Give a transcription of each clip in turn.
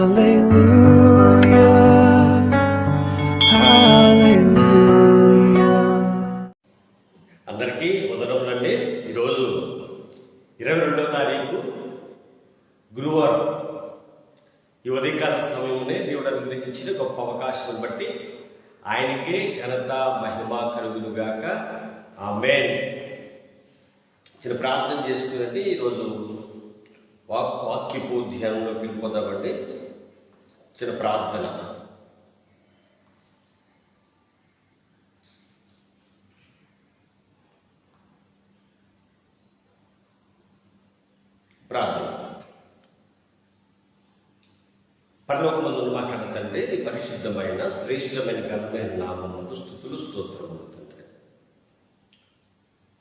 అందరికీ ఉదరములండి ఈరోజు ఇరవై రెండో తారీఖు గురువారం. ఈ ఉదయకాల సమయంలోనే దేవుడు అనుగ్రహించిన గొప్ప అవకాశం బట్టి ఆయనకే ఘనత మహిమ కలుగునుగాక. ఆమె చిన్న ప్రార్థన చేసుకునండి. ఈరోజు వాక్ వాక్యపు ధ్యానంలోకి వెళ్ళిపోదామండి. చిన్న ప్రార్థన. ప్రార్థన. పరలోకమందున మా కన్న తండ్రి నీ పరిశుద్ధమైన శ్రేష్టమైన ఘనమైన నామములకు స్థుతులు స్తోత్రములు తండ్రి.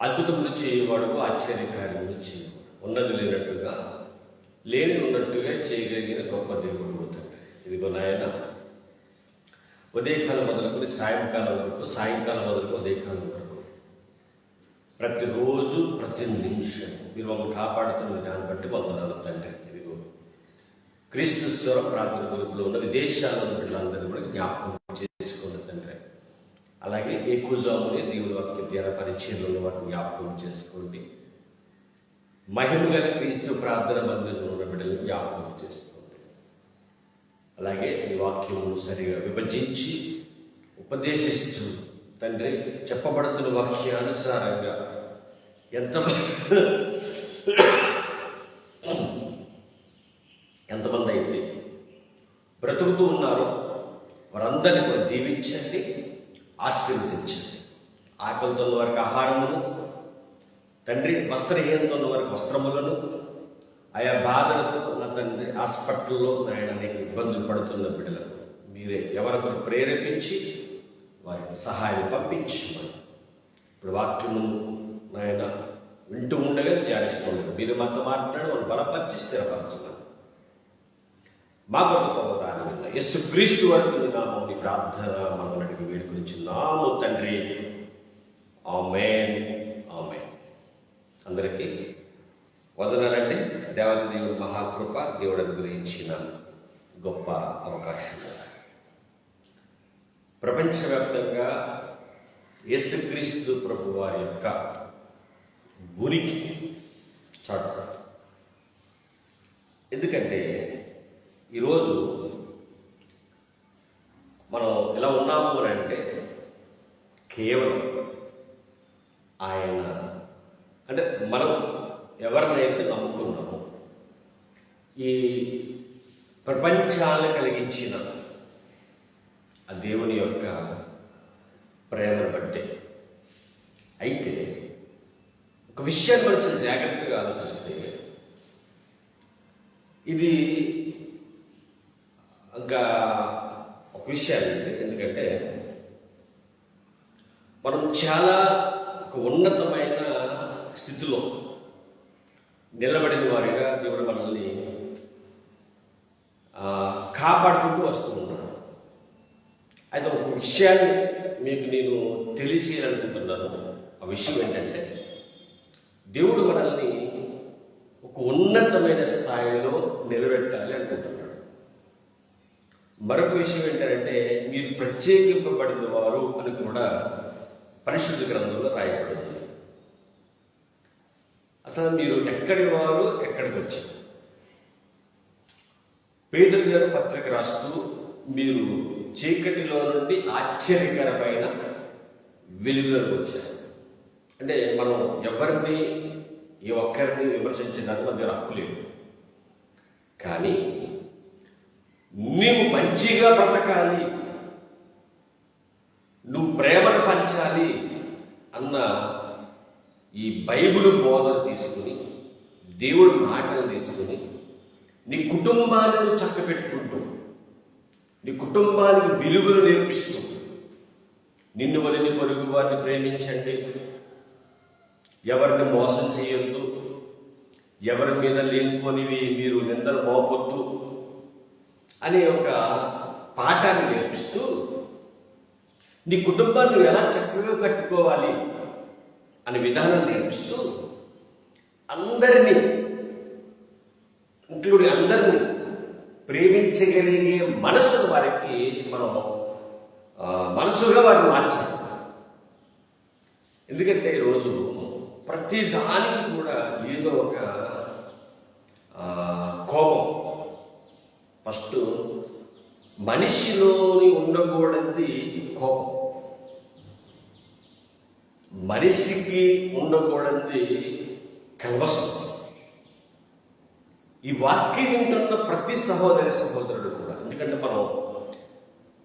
అద్భుతములు చేయవాడు ఆశ్చర్యకార్యములు చేయవాడు. ఉన్నది లేనట్టుగా లేని ఉన్నట్టుగా చేయగలిగిన గొప్ప దేవుడు ఇదిగో నాయన. ఉదయకాలం మొదలుకొని సాయంకాలం వరకు సాయంకాలం మొదలుకు ఉదయకాలం వరకు. ప్రతిరోజు ప్రతి నిమిషం. మీరు మమ్మల్ని కాపాడుతున్న దాన్ని బట్టి మమ్మల్ని తండ్రి. ఇదిగో. క్రీస్తు స్వర ప్రార్థన గ్రూపులో ఉన్న విదేశాల్లో ఉన్న పిల్లలందరినీ కూడా జ్ఞాపకం చేసుకోండి తండ్రి. అలాగే ఎక్కువ జాముని దేవుని వాక్య ధ్యాన పరిచయంలో ఉన్న వాటిని జ్ఞాపకం చేసుకోండి. మహిమ గల క్రీస్తు ప్రార్థన మందిరంలో ఉన్న బిడ్డలను జ్ఞాపకం చేసుకోండి. అలాగే ఈ వాక్యము సరిగా విభజించి ఉపదేశిస్తూ తండ్రి చెప్పబడుతున్న వాక్యానుసారంగా ఎంత ఎంతమంది అయితే బ్రతుకుతూ ఉన్నారో వారందరినీ కూడా దీవించండి ఆశీర్వదించండి. ఆకలితో ఉన్న వారికి ఆహారమును తండ్రి వస్త్రహీనతో ఉన్న వారికి వస్త్రములను ఆయా బాధలతో ఉన్న తండ్రి హాస్పిటల్లో ఆయన అనేక ఇబ్బందులు పడుతున్న బిడ్డలకు మీరే ఎవరికొరు ప్రేరేపించి వారికి సహాయం పంపించమని. ఇప్పుడు వాక్యము నాయన వింటూ ఉండగా ధ్యానిస్తున్నాడు మీరు మాతో మాట్లాడి వాళ్ళు బలపరిచి స్థిరపరచున్నాను మా కొరతో రాని యస్సు క్రీస్తు వరకు నామం నీ ప్రార్థన మనం అడిగి వీడి గురించి నాము తండ్రి. ఆమెన్. ఆమెన్. అందరికీ వదనాలండి. దేవత దేవుడు మహాకృప దేవుడు అనుగ్రహించిన గొప్ప అవకాశం. ప్రపంచవ్యాప్తంగా యేసుక్రీస్తు ప్రభు వారి యొక్క ఉనికి చాటు ఎందుకంటే ఈరోజు మనం ఎలా ఉన్నాము అని అంటే కేవలం ఆయన అంటే మనం ఎవరినైతే నమ్ముకున్నామో ఈ ప్రపంచాన్ని కలిగించిన ఆ దేవుని యొక్క ప్రేమను బట్టే అయితే ఒక విషయాన్ని గురించి జాగ్రత్తగా ఆలోచిస్తే ఇది ఇంకా ఒక విషయాలు ఎందుకంటే మనం చాలా ఒక ఉన్నతమైన స్థితిలో నిలబడిన వారిగా దేవుడు మనల్ని కాపాడుకుంటూ వస్తూ ఉన్నాడు. అయితే ఒక విషయాన్ని మీకు నేను తెలియచేయాలనుకుంటున్నాను. ఆ విషయం ఏంటంటే దేవుడు మనల్ని ఒక ఉన్నతమైన స్థాయిలో నిలబెట్టాలి అనుకుంటున్నాడు. మరొక విషయం ఏంటంటే మీరు ప్రత్యేకింపబడిన వారు అని కూడా పరిశుద్ధ గ్రంథంలో రాయబడింది. అసలు మీరు ఎక్కడి వారు ఎక్కడికి వచ్చారు? పేదలు గారు పత్రిక రాస్తూ మీరు చీకటిలో నుండి ఆశ్చర్యకరమైన వెలుగులోకి వచ్చారు. అంటే మనం ఎవరిని ఈ ఒక్కరిని విమర్శించడానికి మన దగ్గర హక్కు లేదు. కానీ మేము మంచిగా బ్రతకాలి నువ్వు ప్రేమను పంచాలి అన్న ఈ బైబిల్ బోధన తీసుకుని దేవుడు మాటలు తీసుకుని నీ కుటుంబాలను నువ్వు చక్కబెట్టుకుంటూ నీ కుటుంబానికి విలువలు నేర్పిస్తూ నిన్ను వలిని పొరుగు వారిని ప్రేమించండి. ఎవరిని మోసం చేయొద్దు. ఎవరి మీద లేనిపోనివి మీరు నిందలు మోపొద్దు అనే ఒక పాఠాన్ని నేర్పిస్తూ నీ కుటుంబాన్ని ఎలా చక్కగా కట్టుకోవాలి? అనే విధానం నేర్పిస్తూ అందరినీ ఇంక్లూడ్ అందరినీ ప్రేమించగలిగే మనస్సును వారికి మనం మనసుగా వారిని మార్చాలి. ఎందుకంటే ఈరోజు ప్రతి దానికి కూడా ఏదో ఒక కోపం. ఫస్ట్ మనిషిలోని ఉండకూడది కోపం. మనిషికి ఉండకూడదు కల్వసం ఈ వాక్యం వింటున్న ప్రతి సహోదరి సహోదరుడు కూడా ఎందుకంటే మనం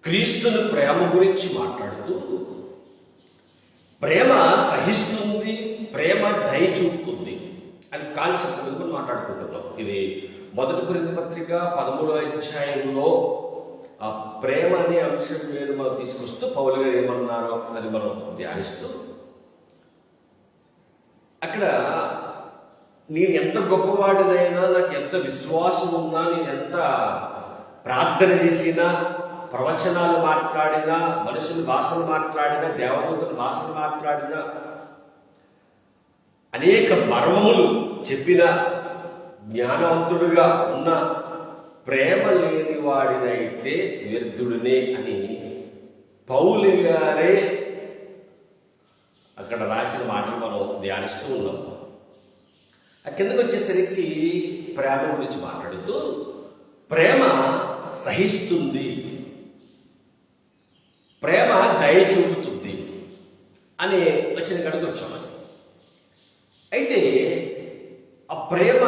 క్రీస్తుని ప్రేమ గురించి మాట్లాడుతూ ప్రేమ సహిస్తుంది ప్రేమ దయ చూపుతుంది అని కాన్సెప్ట్ గురించి మాట్లాడుకుంటున్నాం. ఇది మొదటి కొరింథీ పత్రిక పదమూడో అధ్యాయంలో ఆ ప్రేమ అనే అంశం మీద మనం తీసుకొస్తూ పౌలు గారు ఏమన్నారో అది మనం ధ్యానిస్తూ అక్కడ నేను ఎంత గొప్పవాడినైనా నాకు ఎంత విశ్వాసం ఉన్నా నేను ఎంత ప్రార్థన చేసినా ప్రవచనాలు మాట్లాడినా మనుషుల భాషలు మాట్లాడినా దేవదూతల భాషలు మాట్లాడినా అనేక మర్మములు చెప్పిన జ్ఞానవంతుడుగా ఉన్న ప్రేమ లేని వాడినైతే వ్యర్థుడినే అని పౌలు గారే అక్కడ రాసిన మాటలు మనం ధ్యానిస్తూ ఉన్నాం. ఆ కిందకు వచ్చేసరికి ప్రేమ గురించి మాట్లాడుతూ ప్రేమ సహిస్తుంది. ప్రేమ దయ చూపుతుంది అని వచ్చిన కడుగు వచ్చాము అయితే ఆ ప్రేమ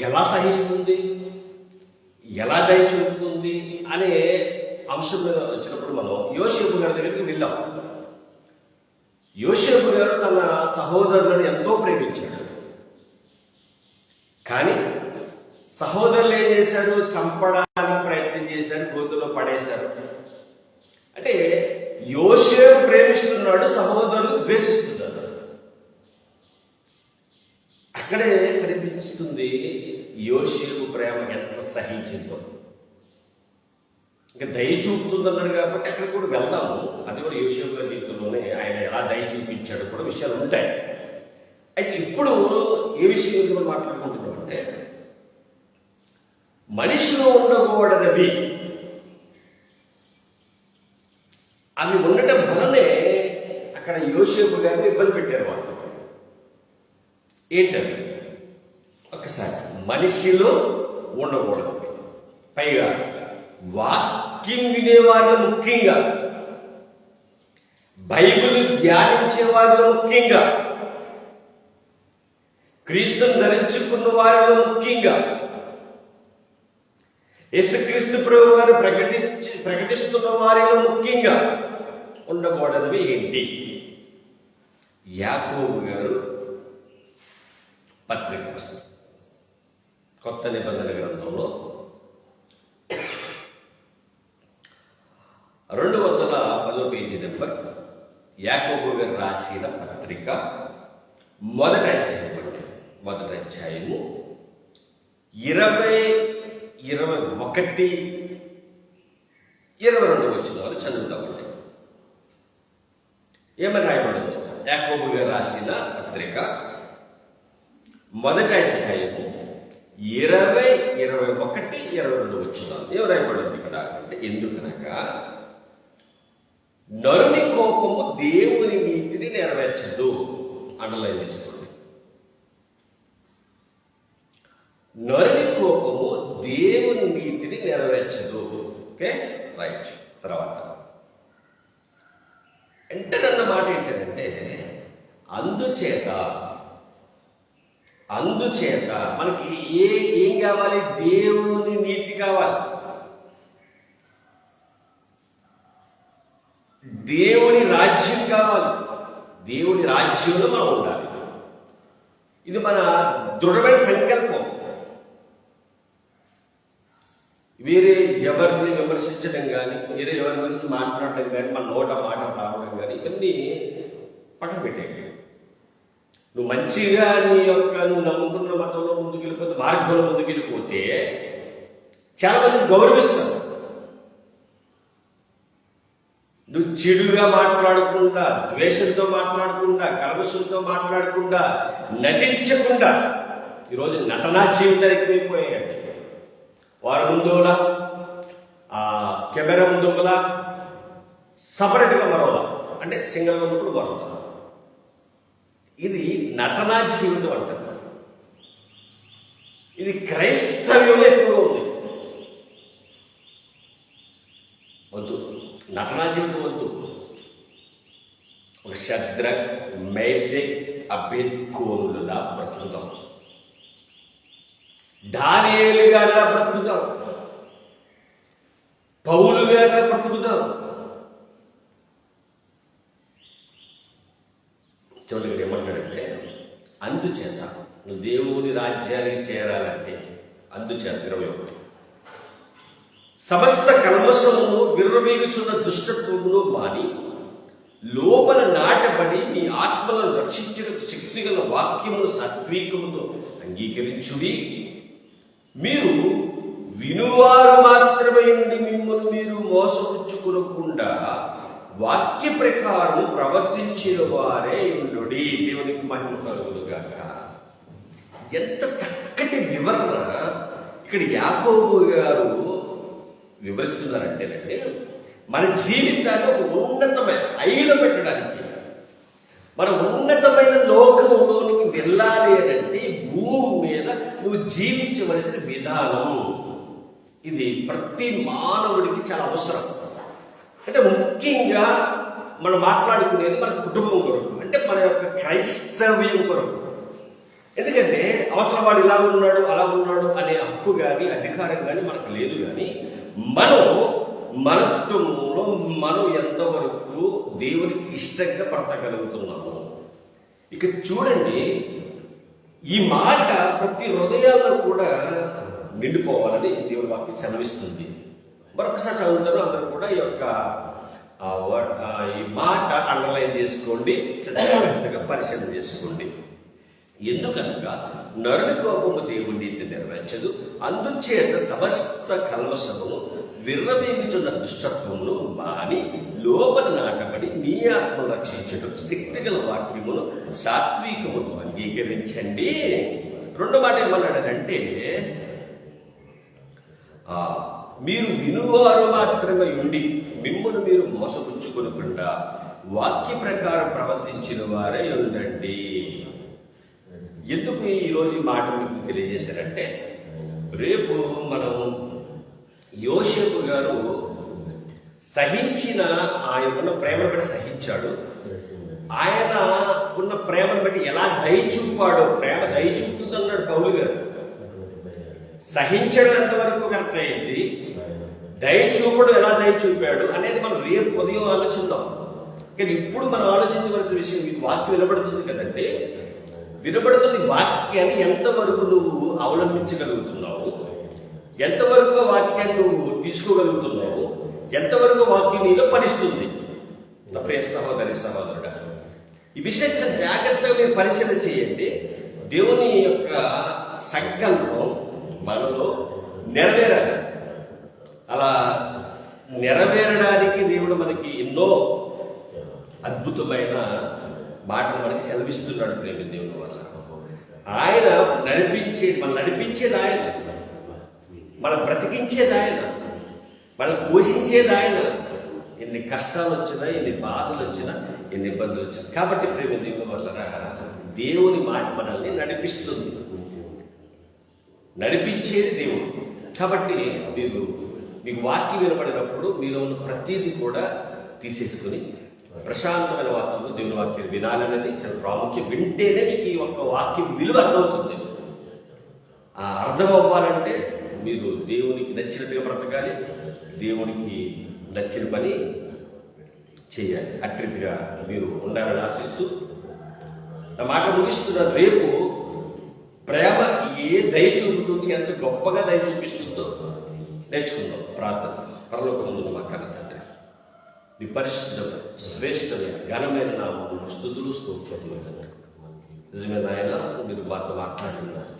ఎలా సహిస్తుంది? ఎలా దయ చూపుతుంది? అనే అంశం వచ్చినప్పుడు మనం యోసేపు గారి దగ్గరికి వెళ్ళాం. యోసేపు గారు తన సహోదరులను ఎంతో ప్రేమించాడు. కానీ సహోదరులు ఏం చేశారు? చంపడానికి ప్రయత్నం చేశారు గోతులో పడేశారు. అంటే యోసేపు ప్రేమిస్తున్నాడు సహోదరులు ద్వేషిస్తున్నారు. అక్కడే కనిపిస్తుంది యోసేపు ప్రేమ ఎంత సహించిందో. ఇంకా దయ చూపుతుందన్నాడు కాబట్టి అక్కడ కూడా వెళ్దాము. అది కూడా యోసేపు గారి జీవితంలోనే ఆయన ఎలా దయ చూపించాడు కూడా విషయాలు ఉంటాయి. అయితే ఇప్పుడు ఏ విషయం గురించి మనం మాట్లాడుకుంటున్నాం అంటే మనిషిలో ఉండకూడదవి అవి ఉండటం వలనే అక్కడ యోసేపు గారిని ఇబ్బంది పెట్టారు వాళ్ళు. ఏంటది? ఒకసారి మనిషిలో ఉండకూడదు. పైగా వాక్యం వినేవారిలో ముఖ్యంగా. బైబిల్ ధ్యానించే వారిలో ముఖ్యంగా. క్రీస్తుని ధరించుకున్న వారిలో ముఖ్యంగా. యేసుక్రీస్తు ప్రభు వారు ప్రకటించి ప్రకటిస్తున్న వారిలో ముఖ్యంగా ఉండకూడనివి ఏంటి? యాకోబు గారు పత్రిక కొత్త నిబంధనగా గ్రంథంలో రెండు వందల పదో పేజీ నెంబర్ యాకోబు గారు రాసిన పత్రిక మొదటి అధ్యాయం అంటే మొదటి అధ్యాయము ఇరవై ఇరవై ఒకటి ఇరవై రెండు వచ్చిన చదువుతామండి ఏమని రాయబడింది? యాకోబు గారు రాసిన పత్రిక మొదటి అధ్యాయము ఇరవై ఇరవై ఒకటి ఇరవై రెండు వచ్చిన ఏం రాయబడింది ఇక్కడ? అంటే ఎందుకనగా నరుని కోపము దేవుని నీతిని నెరవేర్చదు. అండర్లైన్ చేసుకోండి. నరుని కోపము దేవుని నీతిని నెరవేర్చదు. ఓకే రైట్ తర్వాత. వెంటనన్న మాట ఏంటంటే అందుచేత అందుచేత మనకి ఏ ఏం కావాలి? దేవుని నీతి కావాలి. దేవుని రాజ్యం కావాలి. దేవుని రాజ్యంలో మనం ఉండాలి. ఇది మన దృఢమైన సంకల్పం. వేరే ఎవరిని విమర్శించడం కానీ వేరే ఎవరి గురించి మాట్లాడడం కానీ మన నోట మాట రావడం కానీ ఇవన్నీ పక్కన పెట్టేయండి. నువ్వు మంచిగా నీ యొక్క నువ్వు నమ్ముకున్న మతంలో ముందుకెళ్ళిపోతే మార్గంలో ముందుకు వెళ్ళిపోతే చాలా మంది గౌరవిస్తారు. నువ్వు చెడుగా మాట్లాడకుండా ద్వేషంతో మాట్లాడకుండా కలవశంతో మాట్లాడకుండా నటించకుండా ఈరోజు నటనా జీవితాలు ఎక్కువైపోయాయండి వారి ముందు ఆ కెమెరా ముందు ఒకలా సపరేట్గా మరోలా అంటే సింగల్ ఉన్నప్పుడు మరోలా. ఇది నటనా జీవితం అంటారు. ఇది క్రైస్తవ్యంలో ఎక్కువగా ఉంది వద్దు నటనా వద్దు ఒక శద్ర మేషక్ అభ్యర్థులా బ్రతుకుతాం దానియేలుగా బ్రతుకుతాం పౌలుగా బ్రతుకుతాం చూడండి ఏమంటాడంటే అందుచేత దేవుని రాజ్యానికి చేరాలంటే అందుచేత ఇరవై ఒకటి. సమస్త కల్మసమును విర్రవీగుచున్న దుష్టత్వమును మాని లోపల నాటబడి మీ ఆత్మలను రక్షించిన శక్తిగల వాక్యమును సాత్వికముతో అంగీకరించుడి. మీరు వినువారు మాత్రమే ఉండి మిమ్మల్ని మీరు మోసపుచ్చుకునకుండా వాక్య ప్రకారం ప్రవర్తించిన వారే ఉండుడి. దేవునికి మహిమ కలుగునుగాక ఎంత చక్కటి వివరణ. ఇక్కడ యాకోబు గారు వివరిస్తున్నారంటేనండి మన జీవితాన్ని ఒక ఉన్నతమైన ఐలో పెట్టడానికి మన ఉన్నతమైన లోకంలోనికి వెళ్ళాలి అంటే భూమి మీద నువ్వు జీవించవలసిన విధానం. ఇది ప్రతి మానవుడికి చాలా అవసరం. అంటే ముఖ్యంగా మనం మాట్లాడుకునేది మన కుటుంబం కొరకు అంటే మన యొక్క క్రైస్తవ్యం కొరకు. ఎందుకంటే అవతల వాడు ఇలా ఉన్నాడు అలా ఉన్నాడు అనే హక్కు కానీ అధికారం కానీ మనకు లేదు కానీ మనం మన కుటుంబంలో మనం ఎంతవరకు దేవునికి ఇష్టంగా బ్రతకగలుగుతున్నాము. ఇక చూడండి ఈ మాట ప్రతి హృదయాల్లో కూడా నిండిపోవాలని దేవుని వాక్యం సెలవిస్తుంది. మరొకసారి చదువుతారు అందరూ కూడా ఈ యొక్క ఈ మాట అండర్లైన్ చేసుకోండి జాగ్రత్తగా పరిశీలన చేసుకోండి. ఎందుకనగా నరుని కోపము దేవుని నీతి నెరవేర్చదు. అందుచేత సమస్త కల్మసమును విర్రవీగుచున్న దుష్టత్వమును మాని లోపల నాటబడి మీ ఆత్మ రక్షించడం శక్తిగల వాక్యమును సాత్వికమును అంగీకరించండి. రెండు మాట ఏమన్నాడంటే ఆ, మీరు వినువారు మాత్రమే ఉండి మిమ్మల్ని మీరు మోసపుచ్చుకొనకుండా వాక్య ప్రకారం ప్రవర్తించిన వారే ఉండండి. ఎందుకు ఈరోజు ఈ మాట మీకు తెలియజేశారంటే రేపు మనం యోషపు గారు సహించిన ఆయన ఉన్న ప్రేమను బట్టి సహించాడు. ఆయన ఉన్న ప్రేమను బట్టి ఎలా దయ చూపాడో ప్రేమ దయ చూపుతుంది అన్నాడు పౌలు గారు. సహించడం ఎంతవరకు కరెక్ట్ అయింది? దయ చూపడం ఎలా దయ చూపాడు అనేది మనం రేపు ఉదయం ఆలోచిద్దాం. కానీ ఇప్పుడు మనం ఆలోచించవలసిన విషయం మీకు వాక్యం వినబడుతుంది కదండి. వినబడుతున్న వాక్యాన్ని ఎంతవరకు నువ్వు అవలంబించగలుగుతున్నావు? ఎంతవరకు ఆ వాక్యాన్ని నువ్వు తీసుకోగలుగుతున్నావు? ఎంతవరకు వాక్యం నీలో పనిస్తుంది? నా ప్రియ సహోదరి సహోదరుడా ఈ విషయం చాలా జాగ్రత్తగా మీరు పరిశీలన చేయండి. దేవుని యొక్క సంకల్పం మనలో నెరవేరాలి. అలా నెరవేరడానికి దేవుడు మనకి ఎన్నో అద్భుతమైన మాటలు మనకి సెలవిస్తున్నాడు ప్రేమ దేవుని వల్ల. ఆయన నడిపించే మన నడిపించేది ఆయన. మన బ్రతికించేది ఆయన. మనం పోషించేది ఆయన. ఎన్ని కష్టాలు వచ్చినా ఎన్ని బాధలు వచ్చినా ఎన్ని ఇబ్బందులు వచ్చినా. కాబట్టి ప్రేమ దేవుని వల్ల దేవుని మాట మనల్ని నడిపిస్తుంది. నడిపించేది దేవుడు. కాబట్టి మీరు మీకు వాక్యం వినపడినప్పుడు మీలో ఉన్న ప్రతీది కూడా తీసేసుకుని ప్రశాంతమైన వాక్యంలో దేవుని వాక్యం వినాలన్నది చాలా ప్రాముఖ్యం. వింటేనే మీకు ఈ ఒక్క వాక్యం విలువ అర్థమవుతుంది. ఆ అర్థం అవ్వాలంటే మీరు దేవునికి నచ్చినట్టుగా బ్రతకాలి దేవునికి నచ్చిన పని చేయాలి. అట్రీతిగా మీరు ఉండాలని ఆశిస్తూ నా మాట ముగిస్తున్న రేపు ప్రేమ ఏ దయ చూపుతుంది ఎంత గొప్పగా దయ చూపిస్తుందో నేర్చుకుందాం. ప్రార్థన. పరలోకముందు మా కన్న మీ శ్రేష్టమైన ఘనమైన నామములు స్థుతులు స్తోత్రాలు నిజమే నాయన మీరు మాతో మాట్లాడుతున్నారు.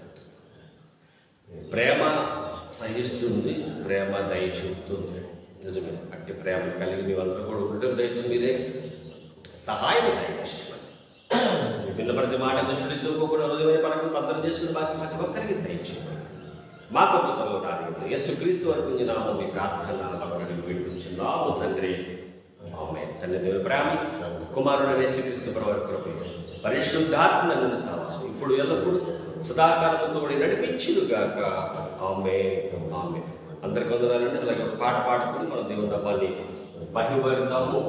ప్రేమ సహిస్తుంది ప్రేమ దయ చూపుతుంది. నిజమే అంటే ప్రేమ కలిగి మీ మీవంతా కూడా ఉండటం దయతో మీరే సహాయం దయచేయమని విన్న ప్రతి మాట దృష్టి కూడా హృదయమైన పనులు భద్రం చేసుకుని బాకీ ప్రతి ఒక్కరికి దయచేయమని మా ప్రభుత్వంలో రాని యేసుక్రీస్తు వరకు నామం మీ ప్రార్థన వినిపించున్నాము తండ్రి. తన దేవుడు ప్రేమ కుమారుడు వేసిక్రీస్తు కృపి పరిశుద్ధాత్మ నన్ను సాహసం ఇప్పుడు ఎల్లప్పుడు సదాకాలంతో నడిపించింది కాక ఆమె ఆమె అందరికి వందనాలంటే అలాగే పాట పాడుకుని మనం దేవుడు నమ్మాలి మహిమరుదాము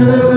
Senhor.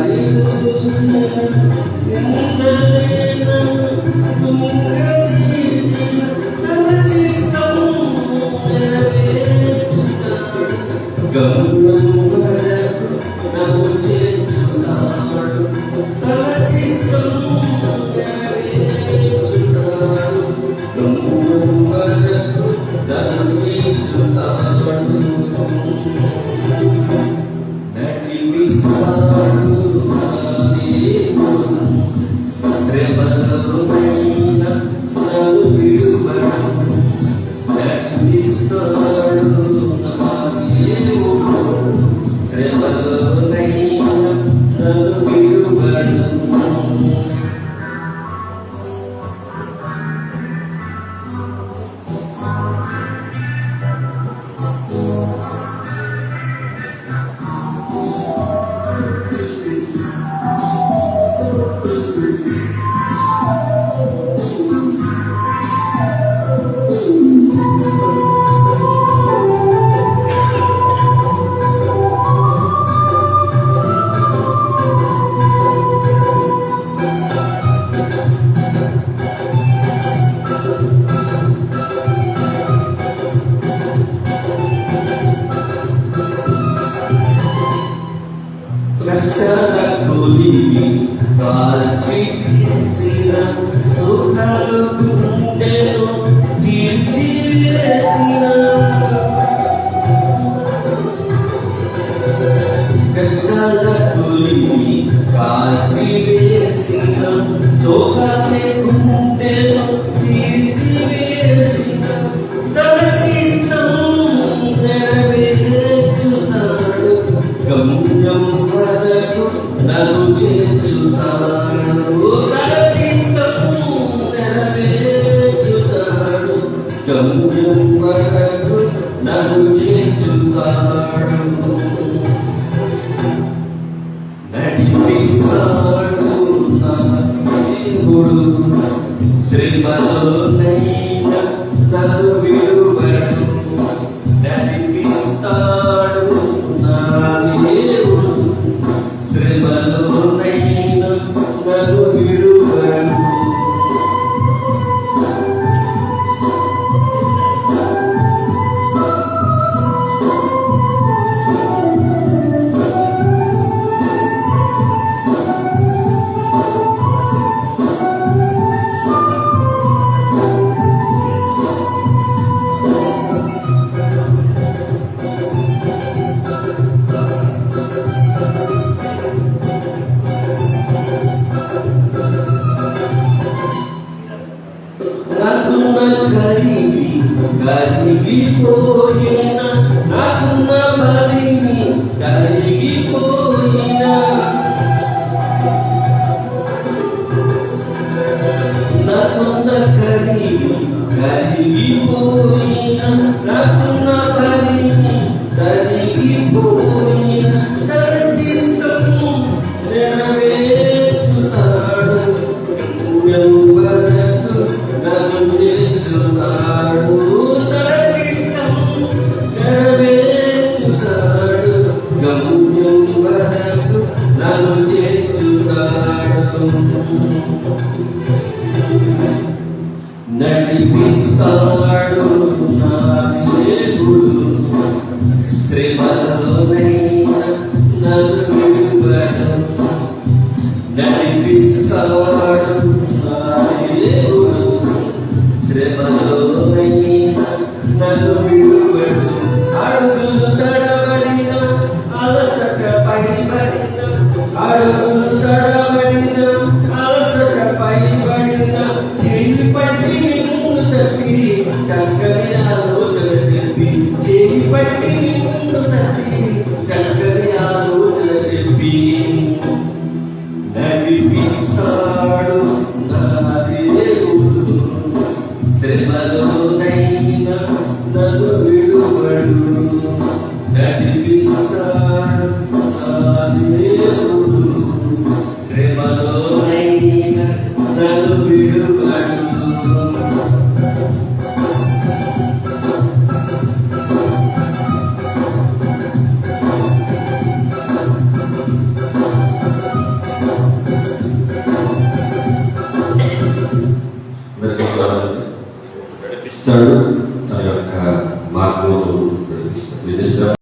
Hallelujah. కష్టల గురిని కాల్చి వేసిన సుఖలు గుండెలు తీర్చి వేసిన కష్టల గురిని కాల్చి వేసిన సుఖలే గుండెలు Tremando Від кого є Não é difícil